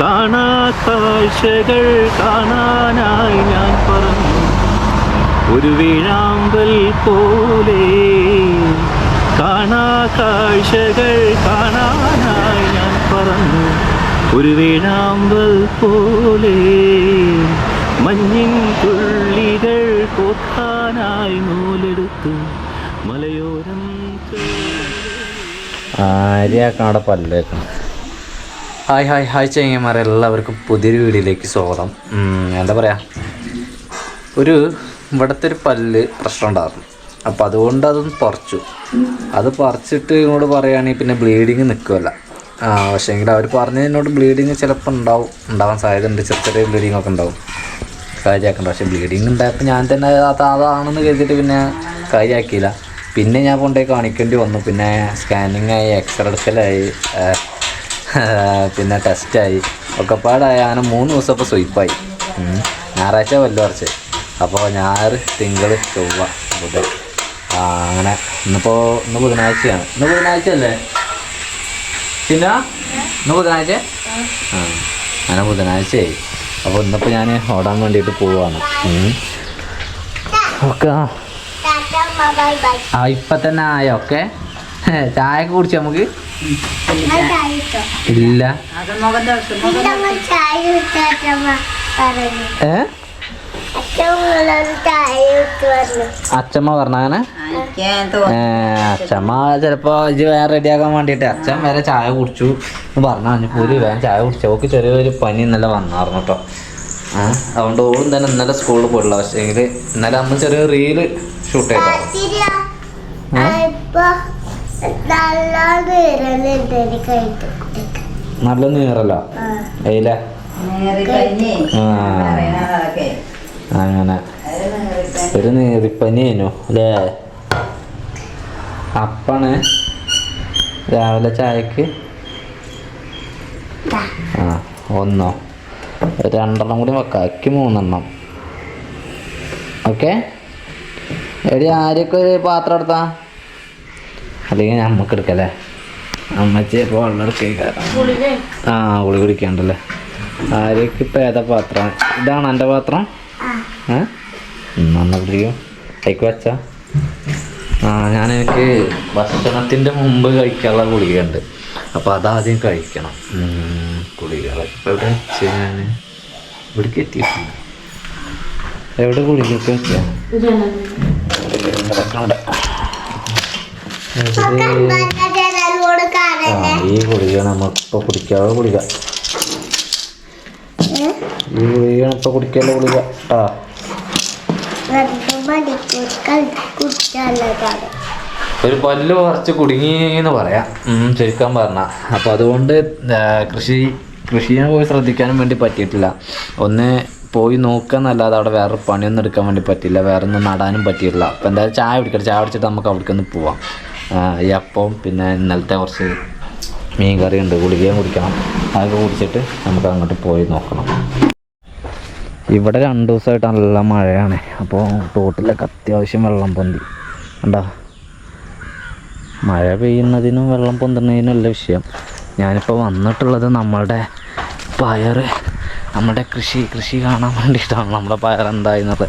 കാണാ കാഴ്ചകൾ കാണാനായി ഞാൻ പറഞ്ഞു. ഒരു വീഴാമ്പൽ പോലെ കാണാ കാഴ്ചകൾ കാണാനായി ഞാൻ പറഞ്ഞു. ഒരു വീഴാമ്പൽ പോലെ മഞ്ഞിൻ തുള്ളികൾ കൊക്കാനായി നൂലെടുത്ത് മലയോരം ആര്യാക്കണം പല്ലേക്കണം. ഹായ് ഹായ് ഹായ് ചേങ്ങന്മാരെ എല്ലാവർക്കും പുതിയൊരു വീഡിയോയിലേക്ക് സ്വാഗതം. എന്താ പറയുക ഒരു ഇവിടുത്തെ ഒരു പല്ല് പ്രശ്നം ഉണ്ടായിരുന്നു. അപ്പോൾ അതുകൊണ്ട് അതൊന്ന് പറിച്ചു. അത് പറിച്ചിട്ട് ഇങ്ങോട് പറയുകയാണെങ്കിൽ പിന്നെ ബ്ലീഡിങ് നിൽക്കുമല്ല പക്ഷേ എങ്കിൽ അവർ പറഞ്ഞതിനോട് ബ്ലീഡിങ് ചിലപ്പോൾ ഉണ്ടാവും. ഉണ്ടാവാൻ സാധ്യതയുണ്ട്. ചെറിയ ചെറിയ ബ്ലീഡിങ് ഒക്കെ ഉണ്ടാവും. കാര്യമാക്കണ്ട. പക്ഷെ ബ്ലീഡിങ് ഉണ്ടായപ്പോൾ ഞാൻ തന്നെ അത് അതാണെന്ന് കരുതിയിട്ട് പിന്നെ കാര്യമാക്കിയില്ല. പിന്നെ ഞാൻ കൊണ്ടുപോയി കാണിക്കേണ്ടി വന്നു. പിന്നെ സ്കാനിങ് ആയി എക്സ്റേ എടുക്കലായി പിന്നെ ടെസ്റ്റായി ഒക്കെ പാടായി അങ്ങനെ മൂന്ന് ദിവസം ഇപ്പോൾ സ്വീപ്പായി ഉം. ഞായറാഴ്ച വല്ല കുറച്ച് അപ്പോൾ ഞായർ തിങ്കൾ ചൊവ്വ ബുധൻ. അങ്ങനെ. ഇന്നിപ്പോൾ ഇന്ന് ബുധനാഴ്ചയാണ്. ഇന്ന് ബുധനാഴ്ച അല്ലേ? പിന്നെ ഇന്ന് ബുധനാഴ്ച? ആ അങ്ങനെ ബുധനാഴ്ചയായി. അപ്പോൾ ഇന്നിപ്പോൾ ഞാൻ ഓടാൻ വേണ്ടിയിട്ട് പോവാണ്. ഓക്കെ. ആ ഇപ്പം തന്നെ ആയോ? ഓക്കെ. ചായ കുടിച്ച് നമുക്ക്? ഇല്ല. ഏ? അച്ഛമ്മ പറഞ്ഞ അങ്ങനെ? ഏ, അച്ഛമ്മ ചിലപ്പോ ഇജ് വേറെ റെഡിയാക്കാൻ വേണ്ടിട്ട് അച്ഛൻ വേറെ ചായ കുടിച്ചു പറഞ്ഞു അഞ്ഞപ്പൂരി വേഗം ചായ കുടിച്ചു. ഓക്ക് ചെറിയൊരു പനി ഇന്നലെ വന്നായിരുന്നു കേട്ടോ അതുകൊണ്ട് ഓളും തന്നെ ഇന്നലെ സ്കൂളിൽ പോയിട്ടില്ല. പക്ഷേ ഇന്നലെ അമ്മ ചെറിയ റീൽ ഷൂട്ട് ചെയ്തായിരുന്നു നല്ല നീറല്ല. അങ്ങനെ. ഒരു നീറിപ്പനിയേനു അല്ലേ? അപ്പാണ് രാവിലെ ചായക്ക്. ആ ഒന്നോ? രണ്ടെണ്ണം കൂടി വെക്കാം. അക്ക് മൂന്നെണ്ണം. ഓക്കെ? എടി ആരൊക്കെ ഒരു പാത്രം എടുത്താ. അല്ലെങ്കിൽ നമുക്ക് എടുക്കല്ലേ? അമ്മച്ചി ഇപ്പോൾ വെള്ളം എടുക്കേക്കാരം ആ ഗുളി കുടിക്കണ്ടല്ലേ? ആരൊക്കെ ഇപ്പം ഏതാ പാത്രം? ഇതാണ് എന്റെ പാത്രം? ഏ? നന്നാ കുടിക്കും? വെച്ചാ? ആ ഞാൻ എനിക്ക് ഭക്ഷണത്തിന്റെ മുമ്പ് കഴിക്കാനുള്ള ഗുളികയുണ്ട്. അപ്പോൾ അതാദ്യം കഴിക്കണം. ഇപ്പോൾ എവിടെ വെച്ച് ഞാൻ ഇവിടേക്ക് എത്തിയിട്ടുണ്ട് എവിടെ ഗുളികയൊക്കെ. ഈ ഗുളികയാണ് നമുക്കിപ്പോൾ കുടിക്കാതെ ഗുളിക. ഈ ഗുളികയാണ് കുടിക്കാനുള്ള ഗുളിക? ആ. ഒരു പല്ല് കുറച്ച് കുടുങ്ങി എന്ന് പറയാം ചുരുക്കാൻ പറഞ്ഞ. അപ്പോൾ അതുകൊണ്ട് കൃഷി കൃഷിയെ പോയി ശ്രദ്ധിക്കാനും വേണ്ടി പറ്റിയിട്ടില്ല. ഒന്ന് പോയി നോക്കാന്നല്ലാതെ അവിടെ വേറെ പണിയൊന്നും എടുക്കാൻ വേണ്ടി പറ്റില്ല വേറെ ഒന്നും നടാനും പറ്റിയിട്ടില്ല. അപ്പോൾ എന്തായാലും ചായ കുടിക്കട്ടെ. ചായ കുടിച്ചിട്ട് നമുക്ക് അവിടേക്ക് ഒന്ന് പോവാം. ഈ അപ്പം പിന്നെ ഇന്നലത്തെ കുറച്ച് മീൻ കറി ഉണ്ട് ഗുളികയും കുടിക്കണം. അതൊക്കെ കുടിച്ചിട്ട് നമുക്ക് അങ്ങോട്ട് പോയി നോക്കണം. ഇവിടെ രണ്ട് ദിവസമായിട്ട് നല്ല മഴയാണ്. അപ്പോൾ തോട്ടിലൊക്കെ അത്യാവശ്യം വെള്ളം പൊന്തി. കണ്ടോ? മഴ പെയ്യുന്നതിനും വെള്ളം പൊന്തുന്നതിനും അല്ല വിഷയം. ഞാനിപ്പോൾ വന്നിട്ടുള്ളത് നമ്മളുടെ പയർ നമ്മുടെ കൃഷി കൃഷി കാണാൻ വേണ്ടിയിട്ടാണ് നമ്മുടെ പയർ എന്തായിരുന്നത്.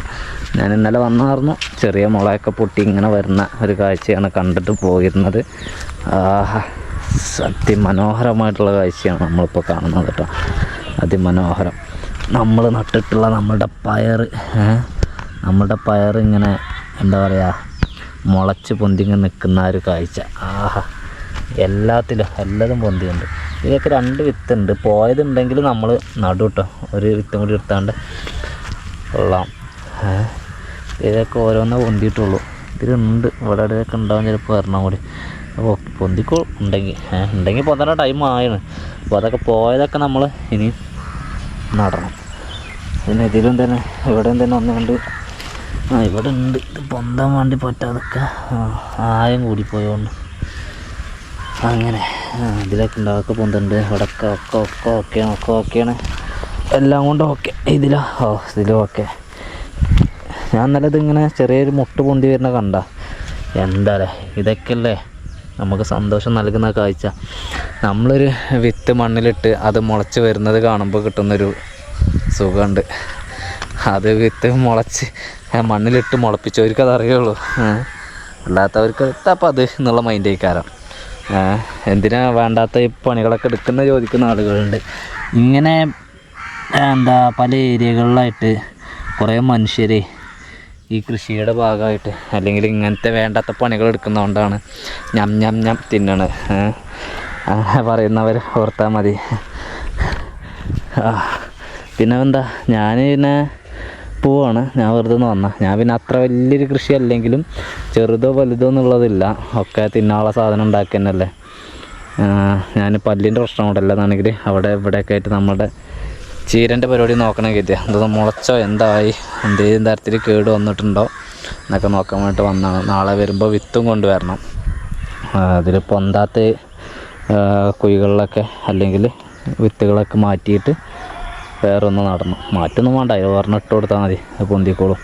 ഞാൻ ഇന്നലെ വന്നായിരുന്നു. ചെറിയ മുളയൊക്കെ പൊട്ടി ഇങ്ങനെ വരുന്ന ഒരു കാഴ്ചയാണ് കണ്ടിട്ട് പോയിരുന്നത്. അതിമനോഹരമായിട്ടുള്ള കാഴ്ചയാണ് നമ്മളിപ്പോൾ കാണുന്നത് കേട്ടോ. അതിമനോഹരം. നമ്മൾ നട്ടിട്ടുള്ള നമ്മുടെ പയർ നമ്മുടെ പയർ ഇങ്ങനെ എന്താ പറയുക മുളച്ച് പൊന്തിങ്ങി നിൽക്കുന്ന ഒരു കാഴ്ച. ആഹാ എല്ലാത്തിലും എല്ലാതും പൊന്തിയുണ്ട് ഇതൊക്കെ രണ്ട് വിത്തുണ്ട്. പോയതുണ്ടെങ്കിൽ നമ്മൾ നടു കേട്ടോ ഒരു വിത്തും കൂടി എടുത്താണ്ട് കൊള്ളാം. ഇതൊക്കെ ഓരോന്നേ പൊന്തിയിട്ടുള്ളൂ. ഇതിലുണ്ട്. ഇവിടെ ഇവിടെയൊക്കെ ഉണ്ടാവും ചിലപ്പോൾ വരണം കൂടി. അപ്പോൾ പൊന്തിക്കോ? ഉണ്ടെങ്കിൽ ഉണ്ടെങ്കിൽ പൊന്തേണ്ട ടൈം ആയാണ്. അപ്പോൾ അതൊക്കെ പോയതൊക്കെ നമ്മൾ ഇനി നടണം. പിന്നെ ഇതിലും തന്നെ ഇവിടെയും തന്നെ ഒന്ന് കണ്ട് ആ ഇവിടെ ഉണ്ട്. ഇത് പൊന്താൻ വേണ്ടി പറ്റാതൊക്കെ ആയം കൂടിപ്പോയോണ്ട്. അങ്ങനെ. ഇതിലൊക്കെ ഉണ്ട് അതൊക്കെ പൊന്തുണ്ട് ഇവിടെയൊക്കെ ഒക്കെ ഒക്കെ ഓക്കെയാണ് ഒക്കെ ഓക്കെയാണ് എല്ലാം കൊണ്ടും ഓക്കെ ഇതിലാ ഓ ഇതിലും ഓക്കെ ഞാൻ ഇന്നലെ ഇതിങ്ങനെ ചെറിയൊരു മുട്ട് പൊന്തി വരുന്ന കണ്ട. എന്താ ഇതൊക്കെയല്ലേ നമുക്ക് സന്തോഷം നൽകുന്ന കാഴ്ച. നമ്മളൊരു വിത്ത് മണ്ണിലിട്ട് അത് മുളച്ച് വരുന്നത് കാണുമ്പോൾ കിട്ടുന്നൊരു സുഖമുണ്ട്. അത് വിത്ത് മുളച്ച് മണ്ണിലിട്ട് മുളപ്പിച്ചവർക്ക് അതറിയുള്ളൂ. അല്ലാത്തവർക്ക് എത്താപ്പം അത് എന്നുള്ള മൈൻഡ് കാരണം എന്തിനാ വേണ്ടാത്ത ഈ പണികളൊക്കെ എടുക്കുന്ന ചോദിക്കുന്ന ആളുകളുണ്ട് ഇങ്ങനെ എന്താ പല ഏരിയകളിലായിട്ട് കുറേ മനുഷ്യർ ഈ കൃഷിയുടെ ഭാഗമായിട്ട് അല്ലെങ്കിൽ ഇങ്ങനത്തെ വേണ്ടാത്ത പണികൾ എടുക്കുന്നതുകൊണ്ടാണ് ഞം ഞം ഞം തിന്നണത്. അങ്ങനെ പറയുന്നവർ ഓർത്താൽ മതി പിന്നെ എന്താ ഞാൻ പിന്നെ പോവാണ്. ഞാൻ വെറുതെ നിന്ന് വന്ന. ഞാൻ പിന്നെ അത്ര വലിയൊരു കൃഷി അല്ലെങ്കിലും ചെറുതോ വലുതോ എന്നുള്ളതില്ല ഒക്കെ തിന്നാനുള്ള സാധനം ഉണ്ടാക്കി തന്നെയല്ലേ ഞാൻ പല്ലിന്റെ പ്രശ്നം കൊണ്ടല്ലെന്നാണെങ്കിൽ അവിടെ ഇവിടെയൊക്കെ ആയിട്ട് നമ്മുടെ ചീരന്റെ പരിപാടി നോക്കണം കരുതിയ. എന്തോ മുളച്ചോ എന്തായി? എന്തെങ്കിലും തരത്തിൽ കേട് വന്നിട്ടുണ്ടോ? എന്നൊക്കെ നോക്കാൻ വേണ്ടിയിട്ട് വന്നതാണ് നാളെ വരുമ്പോൾ വിത്തും കൊണ്ടുവരണം. അതിൽ പൊന്താത്ത കുഴികളിലൊക്കെ അല്ലെങ്കിൽ വിത്തുകളൊക്കെ മാറ്റിയിട്ട് വേറെ ഒന്ന് നടണം മാറ്റൊന്നും വേണ്ട. അത് ഒരെണ്ണം ഇട്ട് കൊടുത്താൽ മതി. പൊന്തിക്കോളും.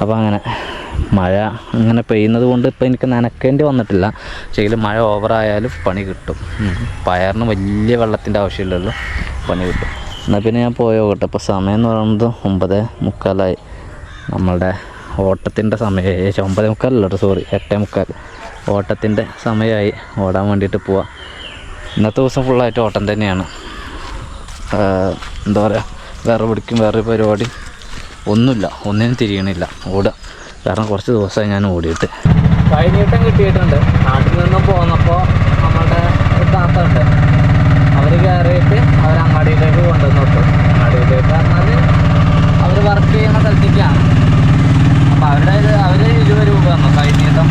അപ്പോൾ അങ്ങനെ മഴ അങ്ങനെ പെയ്യുന്നത് കൊണ്ട് ഇപ്പോൾ എനിക്ക് നനക്കേണ്ടി വന്നിട്ടില്ല. പക്ഷേ മഴ ഓവറായാലും പണി കിട്ടും. പയറിന് വലിയ വെള്ളത്തിന്റെ ആവശ്യമില്ലല്ലോ. പണി കിട്ടും. എന്നാൽ പിന്നെ ഞാൻ പോയോ കേട്ടോ. ഇപ്പോൾ സമയം എന്ന് പറയുന്നത് ഒമ്പത് മുക്കാലായി. നമ്മളുടെ ഓട്ടത്തിന്റെ സമയം. ഒമ്പത് മുക്കാലല്ല കേട്ടോ സോറി എട്ടേ മുക്കാൽ ഓട്ടത്തിന്റെ സമയമായി. ഓടാൻ വേണ്ടിയിട്ട് പോവാം. ഇന്നത്തെ ദിവസം ഫുള്ളായിട്ട് ഓട്ടം തന്നെയാണ്. എന്താ പറയുക വേറെ പിടിക്കും വേറെ പരിപാടി ഒന്നുമില്ല. ഒന്നിനും തിരിയണില്ല. ഓടുക. കാരണം കുറച്ച് ദിവസമായി ഞാൻ ഓടിയിട്ട്. കഴിഞ്ഞിട്ടും കിട്ടിയിട്ടുണ്ട്. നാട്ടിൽ നിന്നും പോന്നപ്പോൾ നമ്മുടെ താത്ത ഉണ്ട് അവർ കയറിയിട്ട് അവർ അങ്ങാടിയിലേക്ക് കൊണ്ടുവന്നോട്ടു അങ്ങാടിയിലേക്ക് പറഞ്ഞാൽ അവർ വർക്ക് ചെയ്യുന്ന സ്ഥലത്തേക്കാണ്. അപ്പം അവരുടെ അവർ ഇരുപത് രൂപ തന്നു. കൈനീട്ടം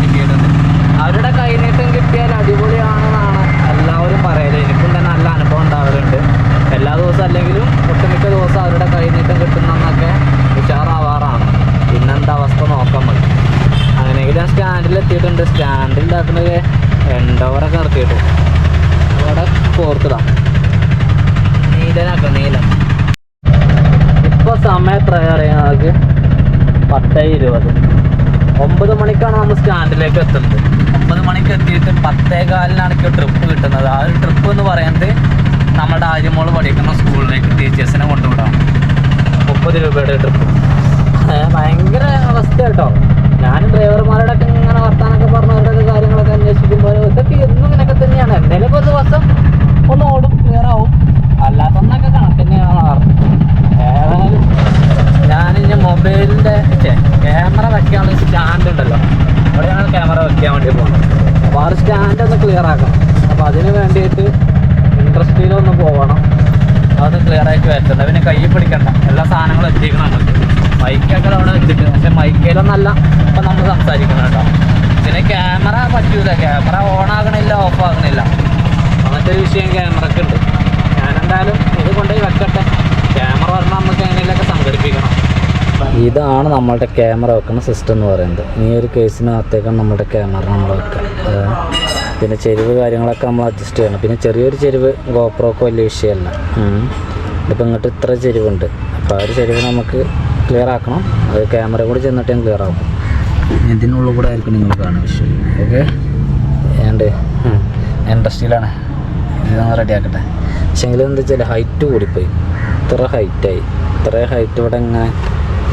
കിട്ടിയിട്ടുണ്ട്. അവരുടെ കൈനീട്ടം കിട്ടിയാൽ എല്ലാവരും എനിക്കും തന്നെ നല്ല അനുഭവം ഉണ്ടാവലുണ്ട്. എല്ലാ ദിവസവും അല്ലെങ്കിലും ഒട്ടുമിക്ക ദിവസം അവരുടെ കയ്യിൽ നിന്ന് കിട്ടുന്നൊക്കെ ഉഷാറാവാറാണ്. പിന്നെന്താ അവസ്ഥ നോക്കാൻ മതി അങ്ങനെയെങ്കിൽ ഞാൻ സ്റ്റാൻഡിൽ എത്തിയിട്ടുണ്ട് സ്റ്റാൻഡിൽ ഉണ്ടാക്കുന്നത് എൻഡോവറൊക്കെ നിർത്തിയിട്ടു അവിടെ കോർത്തതാ നീലനാക്കാം നീലം. ഇപ്പോൾ സമയം എത്ര അറിയാം നമുക്ക് പത്ത് ഇരുപത്. ഒമ്പത് മണിക്കാണ് നമ്മൾ സ്റ്റാൻഡിലേക്ക് എത്തുന്നത്. ഒമ്പത് മണിക്ക് എത്തിയിട്ട് പത്തേ കാലിനാണ് എനിക്ക് ട്രിപ്പ് കിട്ടുന്നത്. ആ ഒരു ട്രിപ്പ് എന്ന് പറയുന്നത് നമ്മുടെ ആര്യമോൾ പഠിക്കുന്ന സ്കൂളിലേക്ക് ടീച്ചേഴ്സിനെ കൊണ്ടുവിടാം മുപ്പത് രൂപയുടെ ട്രിപ്പ് ഭയങ്കര അവസ്ഥ കേട്ടോ. ഞാൻ ഡ്രൈവർമാരോടൊക്കെ ഇങ്ങനെ വർത്താനൊക്കെ പറഞ്ഞ് അവരുടെ കാര്യങ്ങളൊക്കെ അന്വേഷിക്കുമ്പോൾ ഇതൊക്കെ എന്നും ഇങ്ങനെയൊക്കെ തന്നെയാണ്. എന്തെങ്കിലും ഒരു ദിവസം ഒന്ന് ഓടും ക്ലിയർ ആവും. അല്ലാത്തൊന്നൊക്കെ കണക്ക് തന്നെയാണ് പറഞ്ഞു ഏതായാലും ഞാൻ ഇനി മൊബൈലിന്റെ ക്യാമറ വെക്കാനുള്ള സ്റ്റാൻഡ് ഉണ്ടല്ലോ അവിടെയാണ് ക്യാമറ വെക്കാൻ വേണ്ടി പോകുന്നത് അപ്പോൾ ആ സ്റ്റാൻഡ് ഒന്ന് ക്ലിയർ ആക്കണം അപ്പോൾ അതിന് വേണ്ടിയിട്ട് ഇൻഡസ്ട്രിയിലൊന്ന് പോകണം അത് ക്ലിയർ ആയിട്ട് വരത്തുണ്ട് പിന്നെ കൈ പിടിക്കണ്ട എല്ലാ സാധനങ്ങളും എത്തിക്കണം നമുക്ക് മൈക്കൊക്കെ അവിടെ വെച്ചിട്ട് പക്ഷെ മൈക്കയിലൊന്നല്ല ഇപ്പം നമ്മൾ സംസാരിക്കണം കേട്ടോ പിന്നെ ക്യാമറ പറ്റൂല ക്യാമറ ഓൺ ആകണില്ല ഓഫ് ആകണില്ല അങ്ങനത്തെ ഒരു വിഷയം ക്യാമറക്ക് ഉണ്ട് ഞാനെന്തായാലും ഇത് കൊണ്ടുപോയി വെക്കട്ടെ ക്യാമറ പറഞ്ഞാൽ നമുക്ക് എങ്ങനെയൊക്കെ സംഘടിപ്പിക്കണം ഇതാണ് നമ്മളുടെ ക്യാമറ വെക്കുന്ന സിസ്റ്റം എന്ന് പറയുന്നത്. ഈ ഒരു കേസിനകത്തേക്കാണ് നമ്മുടെ ക്യാമറ നമ്മൾ വെക്കുക. പിന്നെ ചെരുവ് കാര്യങ്ങളൊക്കെ നമ്മൾ അഡ്ജസ്റ്റ് ചെയ്യണം. പിന്നെ ചെറിയൊരു ചെരുവ് ഗോപ്രോക്ക് വലിയ വിഷയമല്ല. ഇപ്പം ഇങ്ങോട്ട് ഇത്ര ചെരുവുണ്ട്. അപ്പോൾ ആ ഒരു ചെരുവ് നമുക്ക് ക്ലിയർ ആക്കണം. അത് ക്യാമറ കൂടി ചെന്നിട്ട് ഞാൻ ക്ലിയർ ആക്കും. ഇതിനുള്ളിൽ കൂടെ ആയിരിക്കും നിങ്ങൾ കാണുക. വിഷയം ഓക്കെ? ഏണ്ട്? ഇൻഡസ്ട്രിയിലാണ് ഇതൊന്ന് റെഡി ആക്കട്ടെ. പക്ഷേ എങ്കിലും എന്താ വെച്ചാൽ ഹൈറ്റ് കൂടിപ്പോയി. ഇത്ര ഹൈറ്റായി ഇത്ര ഹൈറ്റ് ഇവിടെ ഇങ്ങനെ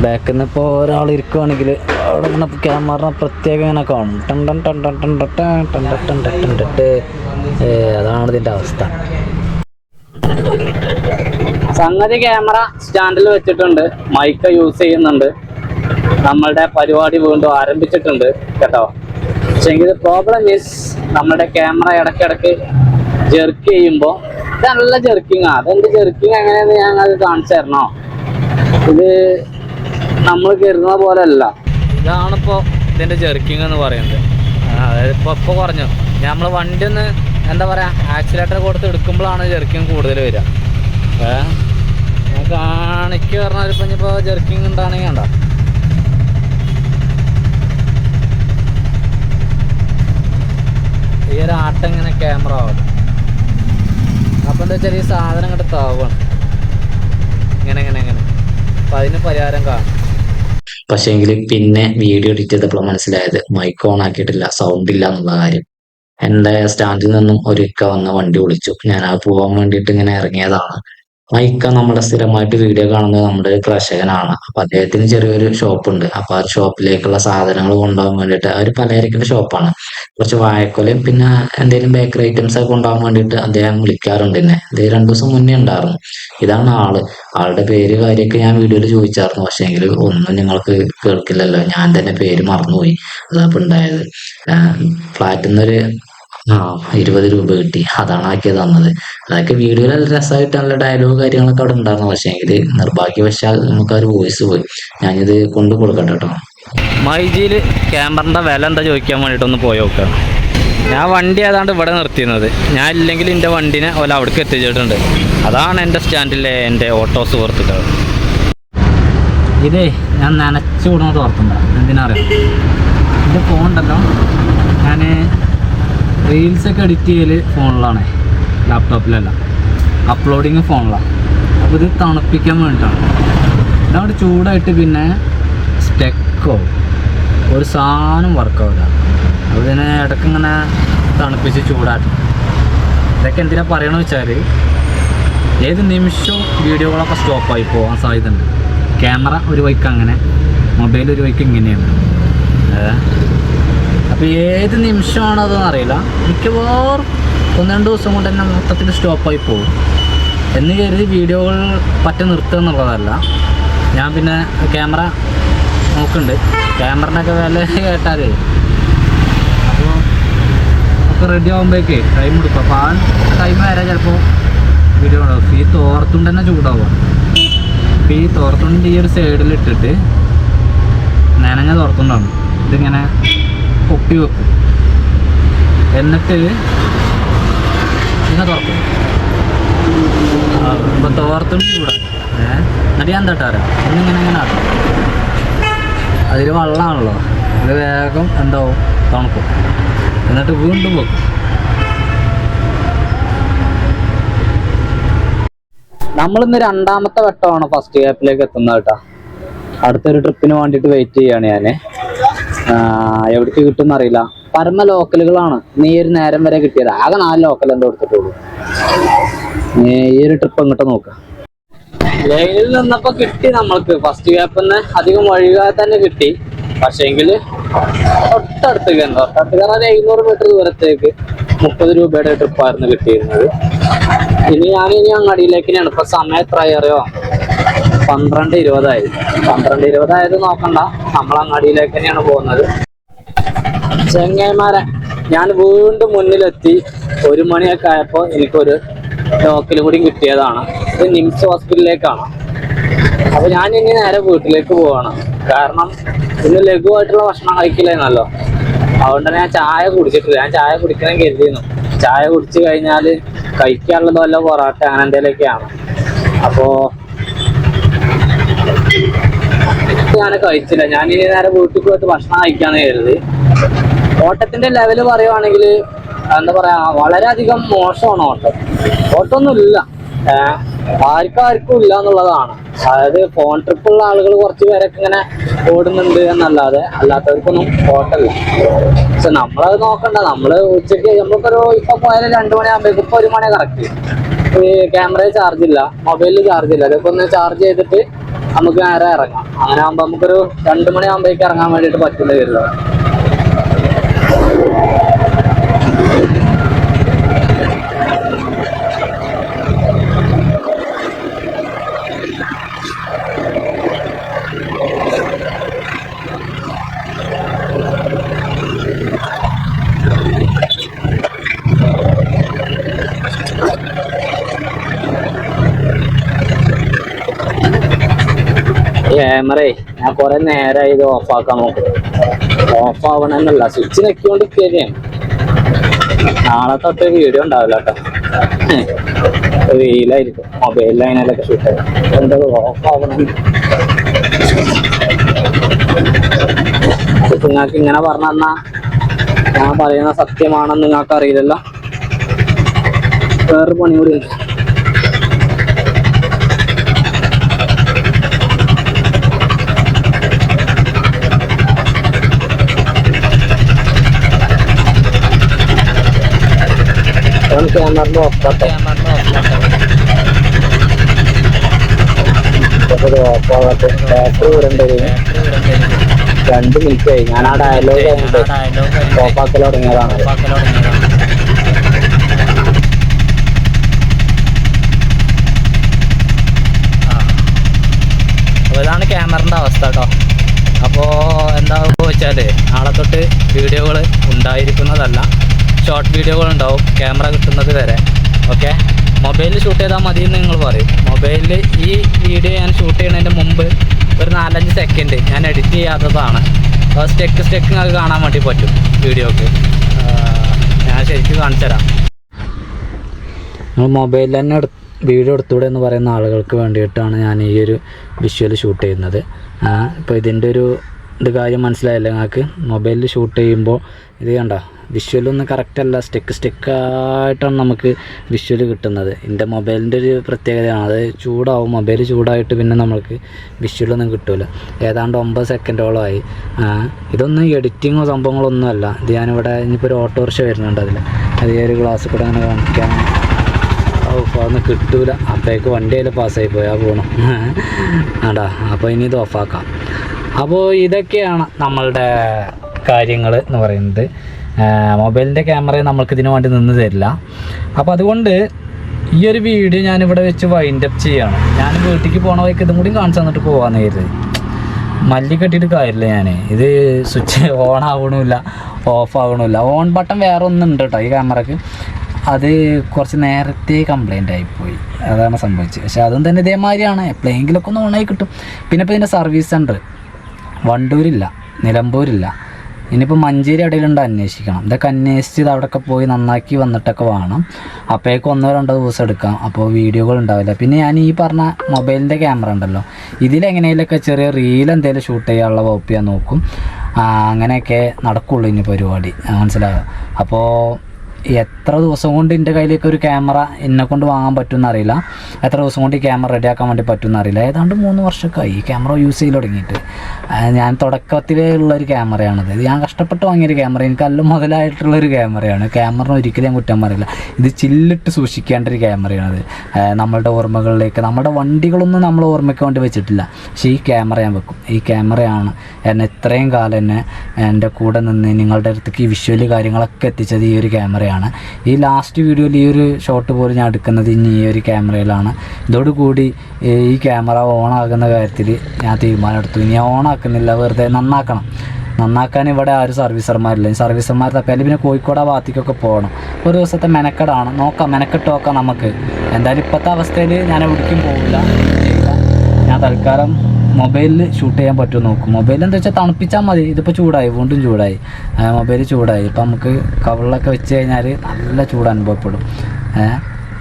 ബാക്കിൽ നിന്ന് ഇപ്പോൾ ഒരാൾ ഇരിക്കുവാണെങ്കിൽ അവിടെ ഇങ്ങനെ ക്യാമറ പ്രത്യേകം ഇങ്ങനെ കാണും ടണ്ടൻ ടണ്ടൻ ടണ്ട ടണ്ട ടണ്ട അതാണ് ഇതിന്റെ അവസ്ഥ സംഗതി ക്യാമറ സ്റ്റാൻഡിൽ വെച്ചിട്ടുണ്ട് മൈക്ക് യൂസ് ചെയ്യുന്നുണ്ട് നമ്മളുടെ പരിപാടി വീണ്ടും ആരംഭിച്ചിട്ടുണ്ട് കേട്ടോ പക്ഷെങ്കിൽ പ്രോബ്ലം ഈസ് നമ്മുടെ ക്യാമറ ഇടയ്ക്കിടയ്ക്ക് ജെർക്ക് ചെയ്യുമ്പോൾ ഇത് നല്ല ജെർക്കിങ്ങാണ് അതെന്ത് ജെർക്കിങ് എങ്ങനെയാണെന്ന് ഞാൻ അത് കാണിച്ചു തരണോ ഇത് നമ്മൾ കരുതുന്ന പോലെ അല്ല ഇതാണിപ്പോൾ ഇതിന്റെ ജെർക്കിങ് എന്ന് പറയുന്നത്. അതായത് ഇപ്പോൾ ഇപ്പോൾ കുറഞ്ഞു. നമ്മൾ വണ്ടി ഒന്ന് എന്താ പറയാ ആക്സിലേറ്റർ കൊടുത്ത് എടുക്കുമ്പോഴാണ് ജെർക്കിങ് കൂടുതൽ വരിക. ഏ? ഞാൻ കാണിക്ക് പറഞ്ഞാൽ ഇപ്പം ഇനിയിപ്പോൾ ജെർക്കിങ് ഉണ്ടാണെങ്കിൽ കണ്ടോ. ഈ ഒരു ആട്ടം ഇങ്ങനെ ക്യാമറ ആവും. അപ്പം എന്താ വെച്ചാൽ ഈ സാധനം ഇങ്ങോട്ട് ഇങ്ങനെ ഇങ്ങനെ ഇങ്ങനെ. അപ്പം അതിന് പരിഹാരം കാണും. പക്ഷേങ്കിൽ പിന്നെ വീഡിയോ എഡിറ്റ് ചെയ്തപ്പോൾ മനസ്സിലായത്. മൈക്ക് ഓൺ ആക്കിയിട്ടില്ല സൗണ്ട് ഇല്ല എന്നുള്ള കാര്യം. എന്റെ സ്റ്റാൻഡിൽ നിന്നും ഒരു ഇക്ക വന്ന് വണ്ടി വിളിച്ചു. ഞാൻ ആ പോകാൻ വേണ്ടിയിട്ട് ഇങ്ങനെ ഇറങ്ങിയതാണ്. ആ ഇക്ക നമ്മുടെ സ്ഥിരമായിട്ട് വീഡിയോ കാണുന്നത് നമ്മുടെ പ്രേക്ഷകനാണ് അപ്പൊ അദ്ദേഹത്തിന് ചെറിയൊരു ഷോപ്പ് ഉണ്ട് അപ്പൊ ആ ഷോപ്പിലേക്കുള്ള സാധനങ്ങൾ കൊണ്ടുപോകാൻ വേണ്ടിയിട്ട് ഒരു പലചരക്കിന്റെ ഷോപ്പാണ്. കുറച്ച് വാഴക്കൊലയും പിന്നെ എന്തെങ്കിലും ബേക്കറി ഐറ്റംസ് ഒക്കെ കൊണ്ടുപോകാൻ വേണ്ടിയിട്ട് അദ്ദേഹം വിളിക്കാറുണ്ട് എന്നെ. അദ്ദേഹം രണ്ടു ദിവസം മുന്നേ ഉണ്ടായിരുന്നു. ഇതാണ് ആൾ. ആളുടെ പേര് കാര്യമൊക്കെ ഞാൻ വീഡിയോയിൽ ചോദിച്ചായിരുന്നു. പക്ഷേ എങ്കിൽ ഒന്നും നിങ്ങൾക്ക് കേൾക്കില്ലല്ലോ. ഞാൻ തന്നെ പേര് മറന്നുപോയി. അതാ ഉണ്ടായത്. ഫ്ലാറ്റിൽ നിന്നൊരു ആ ഇരുപത് രൂപ കിട്ടി. അതാണ് ആക്കി തന്നത്. അതൊക്കെ വീഡിയോയിൽ നല്ല രസമായിട്ട് നല്ല ഡയലോഗ് കാര്യങ്ങളൊക്കെ അവിടെ ഉണ്ടായിരുന്നു. പക്ഷേ എങ്കിൽ നിർഭാഗ്യവശാൽ നമുക്ക് ആ ഒരു വോയിസ് പോയി. ഞാനിത് കൊണ്ടു കൊടുക്കട്ടെ കേട്ടോ. മൈജിയിൽ ക്യാമറിന്റെ വില എന്താ ചോദിക്കാൻ വേണ്ടിയിട്ടൊന്ന് പോയി നോക്കാം. ഞാൻ വണ്ടി ഏതാണ്ട് ഇവിടെ നിർത്തിയിരുന്നത്. ഞാൻ ഇല്ലെങ്കിൽ എന്റെ വണ്ടിനെ ഓല അവിടേക്ക് എത്തിച്ചിട്ടുണ്ട്. അതാണ് എന്റെ സ്റ്റാൻഡിലെ എന്റെ ഓട്ടോ സുഹൃത്തുക്കൾ. ഇതേ ഞാൻ നനച്ചു വിടുന്നത് ഓർത്തുണ്ടോ എന്തിനാറിയോ എന്റെ ഫോൺ ഉണ്ടല്ലോ. ഞാൻ റീൽസൊക്കെ എഡിറ്റ് ചെയ്യൽ ഫോണിലാണ് ലാപ്ടോപ്പിലല്ല അപ്ലോഡിങ് ഫോണിലാണ് അപ്പോൾ ഇത് തണുപ്പിക്കാൻ വേണ്ടിയിട്ടാണ് ഇതവിടെ ചൂടായിട്ട് പിന്നെ സ്റ്റെക്കോ ഒരു സാധനം വർക്കാവില്ല അപ്പോൾ ഇതിനെ ഇടയ്ക്ക് ഇങ്ങനെ തണുപ്പിച്ച് ചൂടാക്കും. ഇതൊക്കെ എന്തിനാ പറയണമെന്ന് വെച്ചാൽ ഏത് നിമിഷവും വീഡിയോകളൊക്കെ സ്റ്റോപ്പായി പോകാൻ സാധ്യതയുണ്ട്. ക്യാമറ ഒരു വൈക്ക് അങ്ങനെ മൊബൈൽ ഒരു വൈക്ക് ഇങ്ങനെയാണ്. അപ്പോൾ ഏത് നിമിഷമാണോ അതെന്ന് അറിയില്ല. മിക്കവാറും ഒന്ന് രണ്ട് ദിവസം കൊണ്ട് തന്നെ മൊത്തത്തിൽ സ്റ്റോപ്പായി പോകും. എന്ന് കരുതി വീഡിയോകൾ പറ്റ നിർത്തുക എന്നുള്ളതല്ല. ഞാൻ പിന്നെ ക്യാമറ നോക്കുന്നുണ്ട് ക്യാമറനൊക്കെ വില കേട്ടാലേ. അപ്പോൾ ഒക്കെ റെഡി ആകുമ്പോഴേക്കേ ടൈം എടുക്കും. അപ്പോൾ ആ ടൈം വരെ ചിലപ്പോൾ വീഡിയോ ഉണ്ടാവും. ഈ തോർത്തുണ്ട് തന്നെ ചൂടാവുക. അപ്പോൾ ഈ തോർത്തുണ്ട് ഈ ഒരു സൈഡിൽ ഇട്ടിട്ട് നനഞ്ഞ തോർത്തുണ്ടാവും. ഇതിങ്ങനെ പൊപ്പി വെക്കും. എന്നിട്ട് ഇങ്ങനെ തുറക്കും. അപ്പോൾ തോർത്തും ചൂടാണ് ഏഹ് എന്നിട്ട് ഒന്നിങ്ങനെ ഇങ്ങനെ ആക്കും. അതിൽ വെള്ളമാണല്ലോ അത് വേഗം എന്താവും? തണുക്കും. എന്നിട്ട് വീണ്ടും വെക്കും. നമ്മളിന്ന് രണ്ടാമത്തെ വട്ടമാണ് ഫസ്റ്റ് ഗ്യാപ്പിലേക്ക് എത്തുന്നത് കേട്ടോ. അടുത്തൊരു ട്രിപ്പിന് വേണ്ടിയിട്ട് വെയിറ്റ് ചെയ്യാണ് ഞാൻ എവിടേക്ക് കിട്ടും അറിയില്ല പരമ ലോക്കലുകളാണ്. നീ ഒരു നേരം വരെ കിട്ടിയത്. ആകെ നാല് ലോക്കൽ എന്തോ എടുത്തിട്ടുള്ളൂ നീ ഈ ഒരു ട്രിപ്പ് അങ്ങോട്ട് നോക്ക. ലൈനിൽ നിന്നപ്പോ കിട്ടി നമ്മൾക്ക്. ഫസ്റ്റ് ഗ്യാപ്പിന്ന് അധികം വഴുകാതെ തന്നെ കിട്ടി. പക്ഷേങ്കിൽ തൊട്ടടുത്ത് തന്നെ തൊട്ടടുത്ത് കാരണം എഴുന്നൂറ് മീറ്റർ ദൂരത്തേക്ക് മുപ്പത് രൂപയുടെ ട്രിപ്പായിരുന്നു കിട്ടിയിരുന്നത്. ഇനി ഞാൻ ഇനി അങ്ങാടിയിലേക്കാണ് ഇപ്പൊ സമയം എത്ര അറിയോ പന്ത്രണ്ട് ഇരുപതായി. പന്ത്രണ്ട് ഇരുപതായത് നോക്കണ്ട. നമ്മൾ അങ്ങാടിയിലേക്ക് തന്നെയാണ് പോകുന്നത്. ചെങ്ങന്മാരെ ഞാൻ വീണ്ടും മുന്നിലെത്തി. ഒരു മണിയൊക്കെ ആയപ്പോൾ എനിക്കൊരു ലോക്കൽ കൂടി കിട്ടിയതാണ്. ഇത് നിംസ് ഹോസ്പിറ്റലിലേക്കാണ്. അപ്പൊ ഞാൻ ഇനി നേരെ വീട്ടിലേക്ക് പോവാണ്. കാരണം ഇന്ന് ലഘുവായിട്ടുള്ള ഭക്ഷണം കഴിക്കില്ലായിരുന്നല്ലോ. അതുകൊണ്ട് ഞാൻ ചായ കുടിച്ചിട്ടില്ല. ഞാൻ ചായ കുടിക്കണം കരുതിയിരുന്നു. ചായ കുടിച്ചു കഴിഞ്ഞാൽ കഴിക്കാനുള്ളത് വല്ല പൊറാട്ട അങ്ങനെ എന്തെങ്കിലുമൊക്കെയാണ്. അപ്പോ ഞാൻ കഴിച്ചില്ല. ഞാൻ ഇനി നേരെ വീട്ടിൽ പോയിട്ട് ഭക്ഷണം കഴിക്കാന്ന് കരുതി. ഓട്ടത്തിന്റെ ലെവൽ പറയുവാണെങ്കിൽ എന്താ പറയാ വളരെയധികം മോശമാണ് ഓട്ടം. ഓട്ടമൊന്നും ഇല്ല ഏഹ് ആർക്കും ആർക്കും ഇല്ല എന്നുള്ളതാണ്. അതായത് ഫോൺ ട്രിപ്പുള്ള ആളുകൾ കുറച്ച് പേരൊക്കെ ഇങ്ങനെ ഓടുന്നുണ്ട് എന്നല്ലാതെ അല്ലാത്തവർക്കൊന്നും ഓട്ടമില്ല. പക്ഷെ നമ്മളത് നോക്കണ്ട. നമ്മൾ ഉച്ചയ്ക്ക് നമുക്കൊരു ഇപ്പൊ പോയാലും രണ്ടു മണിയാകുമ്പോഴേക്കും ഇപ്പൊ ഒരു മണി കറക്റ്റ് ക്യാമറയിൽ ചാർജ് ഇല്ല. മൊബൈലിൽ ചാർജ് ഇല്ല. അതൊക്കെ ഒന്ന് ചാർജ് ചെയ്തിട്ട് നമുക്ക് നേരെ ഇറങ്ങാം. അങ്ങനെ ആകുമ്പോ നമുക്കൊരു രണ്ടു മണിയാകുമ്പോഴേക്ക് ഇറങ്ങാൻ വേണ്ടിയിട്ട് പറ്റില്ല വരില്ല ക്യാമറേ ഞാൻ കുറെ നേരമായി ഇത് ഓഫാക്കാൻ നോക്കും ഓഫ് ആവണമെന്നല്ല സ്വിച്ച് നെക്കിക്കൊണ്ട് ശരിയാണ് നാളെ തൊട്ട് വീഡിയോ ഉണ്ടാവില്ല കേട്ടോ വെയിലായിരിക്കും മൊബൈൽ ലൈനിലൊക്കെ ഷൂട്ട് എന്താ ഓഫ് ആവണം നിങ്ങൾക്ക് ഇങ്ങനെ പറഞ്ഞു ഞാൻ പറയുന്ന സത്യമാണെന്ന് നിങ്ങൾക്ക് അറിയില്ലല്ലോ വേറൊരു പണി കൂടി ഉണ്ട്. ക്യാമറ ഓഫാട്ടെ ഓഫാകട്ടെ ബാറ്ററി വിടേണ്ടി രണ്ട് ഞാൻ ആ ഡയലോഗ് ഓഫാക്കൽ തുടങ്ങിയതാണ് ഇതാണ് ക്യാമറന്റെ അവസ്ഥ കേട്ടോ. അപ്പോൾ എന്താ വെച്ചാൽ നാളെ തൊട്ട് വീഡിയോകൾ ഉണ്ടായിരിക്കുന്നതല്ല. ഷോർട്ട് വീഡിയോകൾ ഉണ്ടാവും. ക്യാമറ കിട്ടുന്നത് വരെ. ഓക്കെ മൊബൈലിൽ ഷൂട്ട് ചെയ്താൽ മതി എന്ന് നിങ്ങൾ പറയും. മൊബൈലിൽ ഈ വീഡിയോ ഞാൻ ഷൂട്ട് ചെയ്യുന്നതിന് മുമ്പ് ഒരു നാലഞ്ച് സെക്കൻഡ് ഞാൻ എഡിറ്റ് ചെയ്യാത്തതാണ്. സ്റ്റെക്ക് സ്റ്റെക്ക് നിങ്ങൾക്ക് കാണാൻ വേണ്ടി പറ്റും വീഡിയോക്ക് ഞാൻ ശരിക്കും കാണിച്ചു തരാം. നമ്മൾ മൊബൈലിൽ തന്നെ വീഡിയോ എടുത്തൂടെ എന്ന് പറയുന്ന ആളുകൾക്ക് വേണ്ടിയിട്ടാണ് ഞാൻ ഈ ഒരു വിഷ്വൽ ഷൂട്ട് ചെയ്യുന്നത്. ഇപ്പോൾ ഇതിന്റെ ഒരു ഇത് കാര്യം മനസ്സിലായല്ലേ നിങ്ങൾക്ക്? മൊബൈലിൽ ഷൂട്ട് ചെയ്യുമ്പോൾ ഇത് കണ്ട? വിഷ്വലൊന്നും കറക്റ്റ് അല്ല. സ്റ്റെക്ക് സ്റ്റെക്കായിട്ടാണ് നമുക്ക് വിഷ്വൽ കിട്ടുന്നത്. എന്റെ മൊബൈലിന്റെ ഒരു പ്രത്യേകതയാണ്. അത് ചൂടാവും. മൊബൈൽ ചൂടായിട്ട് പിന്നെ നമ്മൾക്ക് വിഷ്വലൊന്നും കിട്ടില്ല ഏതാണ്ട് ഒമ്പത് സെക്കൻഡോളമായി ഇതൊന്നും എഡിറ്റിങ്ങോ സംഭവങ്ങളോ ഒന്നുമല്ല ഇത് ഞാനിവിടെ ഇനിയിപ്പോൾ ഒരു ഓട്ടോറിക്ഷ വരുന്നുണ്ട് അതിൽ അത് ഈ ഒരു ഗ്ലാസ് കൂടെ അങ്ങനെ കാണിക്കാൻ അതൊന്നും കിട്ടൂല. അപ്പോഴേക്ക് വണ്ടി അതിൽ പാസ്സായി പോയാൽ പോകണം ആടാ അപ്പോൾ ഇനി ഇത് ഓഫാക്കാം അപ്പോൾ ഇതൊക്കെയാണ് നമ്മളുടെ കാര്യങ്ങൾ എന്ന് പറയുന്നത്. മൊബൈലിന്റെ ക്യാമറ നമ്മൾക്ക് ഇതിനു വേണ്ടി നിന്ന് തരില്ല. അപ്പോൾ അതുകൊണ്ട് ഈ ഒരു വീഡിയോ ഞാനിവിടെ വെച്ച് വൈൻഡപ്പ് ചെയ്യാണ്. ഞാൻ വീട്ടിലേക്ക് പോണ വഴിക്ക് ഇതും കൂടി കാണിച്ചു തന്നിട്ട് പോകാമെന്ന് കരുതി. മല്ലി കെട്ടിയിട്ട് കാര്യമില്ല ഞാൻ ഇത് സ്വിച്ച് ഓൺ ആവണമില്ല ഓഫ് ആവണമില്ല. ഓൺ ബട്ടൺ വേറെ ഒന്നുണ്ട് കേട്ടോ ഈ ക്യാമറക്ക്. അത് കുറച്ച് നേരത്തെ കംപ്ലൈന്റ് ആയിപ്പോയി. അതാണ് സംഭവിച്ചത്. പക്ഷെ അതും തന്നെ ഇതേമാതിരിയാണ്. എപ്പോഴെങ്കിലൊക്കെ ഒന്ന് ഓണായി കിട്ടും. പിന്നെ ഇപ്പോൾ ഇതിന്റെ സർവീസ് സെന്റർ വണ്ടൂരില്ല നിലമ്പൂരില്ല. ഇനിയിപ്പോൾ മഞ്ചേരി എവിടെയെങ്കിലും അന്വേഷിക്കണം. ഇതൊക്കെ അന്വേഷിച്ച് ഇത് അവിടെയൊക്കെ പോയി നന്നാക്കി വന്നിട്ടൊക്കെ വേണം. അപ്പോഴേക്കും ഒന്നോ രണ്ടോ ദിവസം എടുക്കാം. അപ്പോൾ വീഡിയോകൾ ഉണ്ടാവില്ല. പിന്നെ ഞാൻ ഈ പറഞ്ഞ മൊബൈലിന്റെ ക്യാമറ ഉണ്ടല്ലോ. ഇതിലെങ്ങനെയൊക്കെ ചെറിയ റീൽ എന്തെങ്കിലും ഷൂട്ട് ചെയ്യാനുള്ള വകുപ്പ് ഞാൻ നോക്കും. അങ്ങനെയൊക്കെ നടക്കുള്ളൂ ഇനി പരിപാടി. മനസ്സിലാകും അപ്പോൾ എത്ര ദിവസം കൊണ്ട് എന്റെ കയ്യിലേക്ക് ഒരു ക്യാമറ എന്നെ കൊണ്ട് വാങ്ങാൻ പറ്റുമെന്ന് അറിയില്ല. എത്ര ദിവസം കൊണ്ട് ഈ ക്യാമറ റെഡിയാക്കാൻ വേണ്ടി പറ്റുമെന്ന് അറിയില്ല. ഏതാണ്ട് മൂന്ന് വർഷമൊക്കെ ഈ ക്യാമറ യൂസ് ചെയ്ത് തുടങ്ങിയിട്ട്. ഞാൻ തുടക്കത്തിലേ ഉള്ളൊരു ക്യാമറയാണത് ഇത് ഞാൻ കഷ്ടപ്പെട്ട് വാങ്ങിയൊരു ക്യാമറ എനിക്ക് അല്ല മുതലായിട്ടുള്ള ഒരു ക്യാമറയാണ് ക്യാമറ ഒരിക്കലും ഞാൻ കുറ്റം പറയില്ല. ഇത് ചില്ലിട്ട് സൂക്ഷിക്കേണ്ട ഒരു ക്യാമറയാണത് നമ്മളുടെ ഓർമ്മകളിലേക്ക് നമ്മുടെ വണ്ടികളൊന്നും നമ്മൾ ഓർമ്മയ്ക്ക് വേണ്ടി വെച്ചിട്ടില്ല. പക്ഷേ ഈ ക്യാമറ ഞാൻ വെക്കും. ഈ ക്യാമറയാണ് എന്നെ ഇത്രയും കാലം എന്നെ എന്റെ കൂടെ നിന്ന് നിങ്ങളുടെ അടുത്തേക്ക് ഈ വിഷ്വൽ കാര്യങ്ങളൊക്കെ എത്തിച്ചത് ഈ ഒരു ക്യാമറയാണ് ഈ ലാസ്റ്റ് വീഡിയോയിൽ ഈ ഒരു ഷോട്ട് പോലും ഞാൻ എടുക്കുന്നത് ഇനി ഈ ഒരു ക്യാമറയിലാണ് ഇതോടുകൂടി ഈ ക്യാമറ ഓൺ ആകുന്ന കാര്യത്തിൽ ഞാൻ തീരുമാനമെടുത്തു ഇനി ഓണാക്കുന്നില്ല വെറുതെ നന്നാക്കണം. നന്നാക്കാൻ ഇവിടെ ആരും സർവീസർമാരില്ല സർവീസർമാർ തപ്പിയാൽ പിന്നെ കോഴിക്കോട് ആ ഭാഗത്തേക്കൊക്കെ പോകണം. ഒരു ദിവസത്തെ മെനക്കെടാണ്. നോക്കാം മെനക്കെട്ട് നോക്കാം നമുക്ക്. എന്തായാലും ഇപ്പോഴത്തെ അവസ്ഥയിൽ ഞാൻ എവിടേക്കും പോകില്ല ഞാൻ തൽക്കാലം മൊബൈലിൽ ഷൂട്ട് ചെയ്യാൻ പറ്റുമോ നോക്കും. മൊബൈൽ എന്താ വെച്ചാൽ തണുപ്പിച്ചാൽ മതി. ഇതിപ്പോൾ ചൂടായി വീണ്ടും ചൂടായി. മൊബൈൽ ചൂടായി. ഇപ്പം നമുക്ക് കവറിലൊക്കെ വെച്ച് കഴിഞ്ഞാൽ നല്ല ചൂട് അനുഭവപ്പെടും.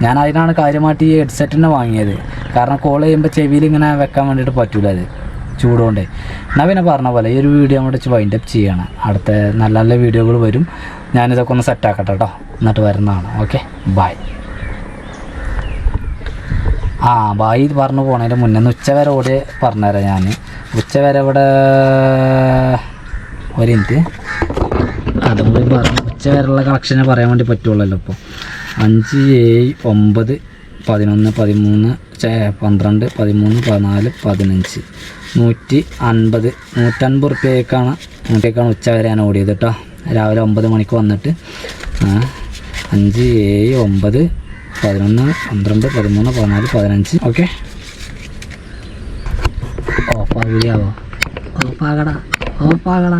ഞാൻ അതിനാണ് കാര്യമായിട്ട് ഈ ഹെഡ്സെറ്റിനെ വാങ്ങിയത്. കാരണം കോൾ ചെയ്യുമ്പോൾ ചെവിയിൽ ഇങ്ങനെ വെക്കാൻ വേണ്ടിയിട്ട് പറ്റൂല അത്. ചൂടുകൊണ്ട് എന്നാൽ പിന്നെ പറഞ്ഞ പോലെ ഈ ഒരു വീഡിയോ നമ്മുടെ വെച്ച് വൈൻഡ് അപ്പ് ചെയ്യണം. അടുത്ത നല്ല നല്ല വീഡിയോകൾ വരും. ഞാനിതൊക്കെ ഒന്ന് സെറ്റാക്കട്ടെ കേട്ടോ എന്നിട്ട് വരുന്നതാണ്. ഓക്കെ ബൈ ആ ബായി പറഞ്ഞു പോണതിന്റെ മുന്നേ ഒന്ന് ഉച്ച വരെ ഓടി പറഞ്ഞുതരാം ഞാൻ ഉച്ച വരെ ഇവിടെ ഒരു അതും കൂടി പറഞ്ഞു. ഉച്ച വരെയുള്ള കളക്ഷനെ പറയാൻ വേണ്ടി പറ്റുള്ളല്ലോ ഇപ്പോൾ അഞ്ച് ഏഴ് ഒമ്പത് പതിനൊന്ന് പതിമൂന്ന് പന്ത്രണ്ട് പതിമൂന്ന് പതിനാല് പതിനഞ്ച്. നൂറ്റി അൻപത് നൂറ്റൻപത് റുപ്യക്കാണ് നൂറ്റേക്കാണ് ഉച്ച വരെ ഞാൻ ഓടിയത് കേട്ടോ. രാവിലെ ഒമ്പത് മണിക്ക് വന്നിട്ട് അഞ്ച് ഏഴ് ഒമ്പത് പതിനൊന്ന് പന്ത്രണ്ട് പതിമൂന്ന് പതിനാല് പതിനഞ്ച്. ഓക്കെ. ഓഫാകില്ലാവോ ഓഫാകടാ ഓഫാകടാ